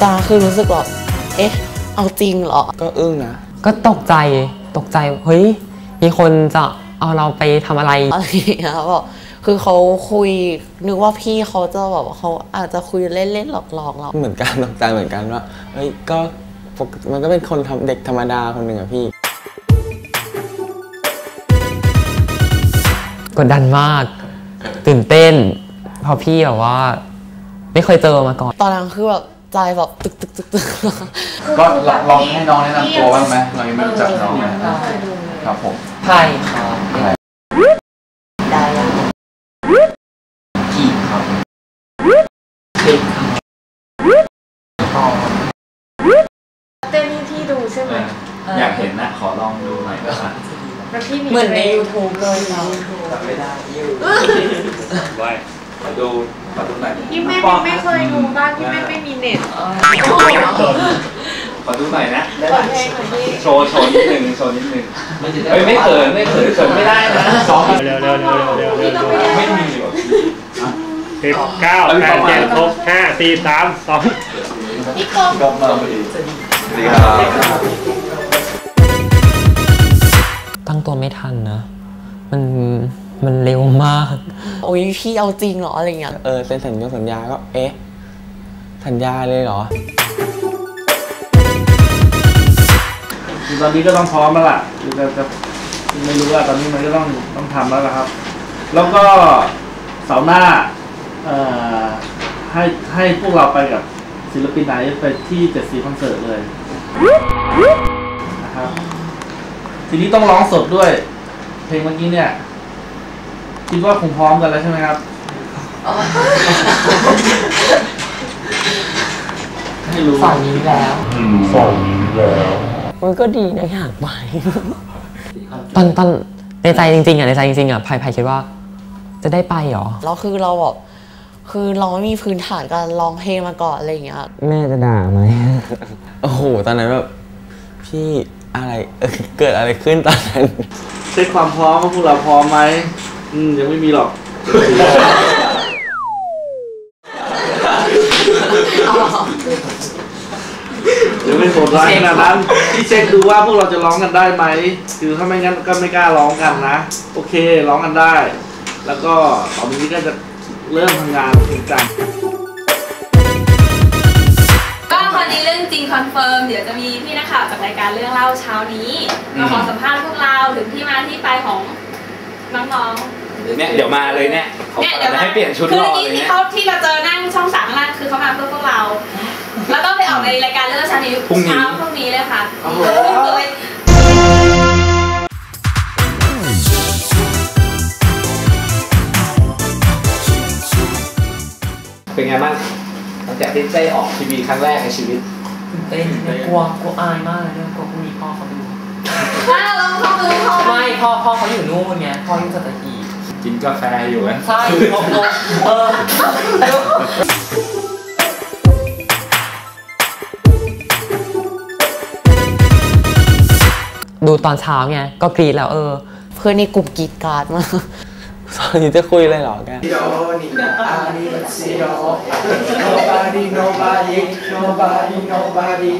ตอนนั้นคือรู้สึกแบบเอ๊ะ เอาจริงเหรอ ก็อึ้งนะ ก็ตกใจ ตกใจ เฮ้ย มีคนจะเอาเราไปทำอะไร อะไรอย่างเงี้ยบอกคือเขาคุยนึกว่าพี่เขาจะแบบว่าเขาอาจจะคุยเล่นๆหลอกๆเราเหมือนกันตกใจเหมือนกันว่าเฮ้ยก็ปกมันก็เป็นคนทำเด็กธรรมดาคนหนึ่งอะพี่ กดดันมาก ตื่นเต้นเพราะพี่แบบว่า ไม่เคยเจอมาก่อน ตอนนั้นคือแบบ ใจแบบตึกตึกตึกตึกก็ลองลองให้น้องแนะนำตัวบ้างไหมเรายังไม่รู้จักน้องเลยครับผมใช่ครับได้ยังกีครับคลิปครับเต้นนี่ที่ดูใช่ไหมอยากเห็นนะขอลองดูหน่อยก็ค่ะแล้วพี่มีเหมือนในพลง YouTube เลยนะไม่ได้ยูไว้ ขอดูขอดูหน่อยพี่ไม่ไม่เคยดูบ้านพี่ไม่ไม่มีเน็ตขอดูหน่อยนะได้เปิดเพลงหน่อยพี่โชว์โชว์นิดนึงโชว์นิดนึงเฮ้ยไม่เขินไม่เขินเขินไม่ได้นะซ้อมเร็วเร็วเร็วเร็วเร็วพี่ก็ไม่ได้ไม่มีหรอกสิบเก้าแปดเจ็ดหกห้าสี่สามสองพี่กบก็มาพอดีสวัสดีครับตั้งตัวไม่ทันนะ มัน มันเร็วมาก โอ้ยพี่เอาจริงเหรออะไรเงี้ย เออเซ็นสัญญาสัญญาก็เอ๊ะสัญญาเลยเหรอคือตอนนี้ก็ต้องพร้อมแล้วล่ะคือจะจะไม่รู้ว่าตอนนี้มันก็ต้องต้องทำแล้วล่ะครับ แล้วก็เสาร์หน้าเอ่อให้ให้พวกเราไปกับศิลปินไหนไปที่เจ็ดสีคอนเสิร์ตเลยนะครับทีนี้ต้องร้องสดด้วย เพลงเมื่อกี้เนี่ย คิดว่าคงพร้อมกันแล้วใช่ไหมครับ ให้รู้สองนี้แล้วสองนี้แล้ว มันก็ดีนะอยากไปตอนตอนในใจจริงๆอะในใจจริงๆอะไผ่ไผ่คิดว่า จะได้ไปเหรอแล้วคือเราแบบคือเราไม่มีพื้นฐานการร้องเพลงมาก่อนอะไรอย่างเงี้ยแม่จะด่าไหมโอ้โหตอนนั้นแบบพี่อะไรเออเกิดอะไรขึ้นตอนนั้นเช็คความพร้อมว่าพวกเราพร้อมไหม อืมยังไม่มีหรอก ยังไม่โหดร้ายขนาดนั้นที่เช็คดูว่าพวกเราจะร้องกันได้ไหม คือถ้าไม่งั้นก็ไม่กล้าร้องกันนะ โอเคร้องกันได้ แล้วก็ต่อไปนี้ก็จะเริ่มทำงานจริงจังก็คราวนี้เรื่องจริงคอนเฟิร์มเดี๋ยวจะมีพี่นักข่าวจากรายการเรื่องเล่าเช้านี้มาขอสัมภาษณ์พวกเราถึงที่มาที่ไปของน้องๆ เนี่ยเดี๋ยวมาเลยเนี่ยเขาเนี่ยเดี๋ยวจะมาให้เปลี่ยนชุดคือรอเมื่อเลกี้ยที่เนี่ยเขาที่เราเจอนั่งช่องสามข้างล่างคือเขามาเพื่อพวกเรา แล้วก็ไปออกในรายการเรื่องเล่าเช้านี้เช้าพรุ่งนี้เลยค่ะเลยเป็นไงบ้างหลังจากที่ได้ออกทีวีครั้งแรกในชีวิต เต้นกลัวกลัวอายมากเลยเนี่ยกลัวพรุ่งนี้พ่อเขาดู ถ้าเราเข้ามือเขาไม่พ่อพ่อเขาอยู่นู่นไงพ่ออยู่สัตหีบ กินกาแฟอยู่นะใช่พ่อเขาเออดูตอนเช้าไงก็กรีดแล้วเออ เพื่อนในกลุ่มกรีดกราร์ดมากตอนนี้จะคุยเลยเหรอแก Nobody, nobody, nobody, nobody.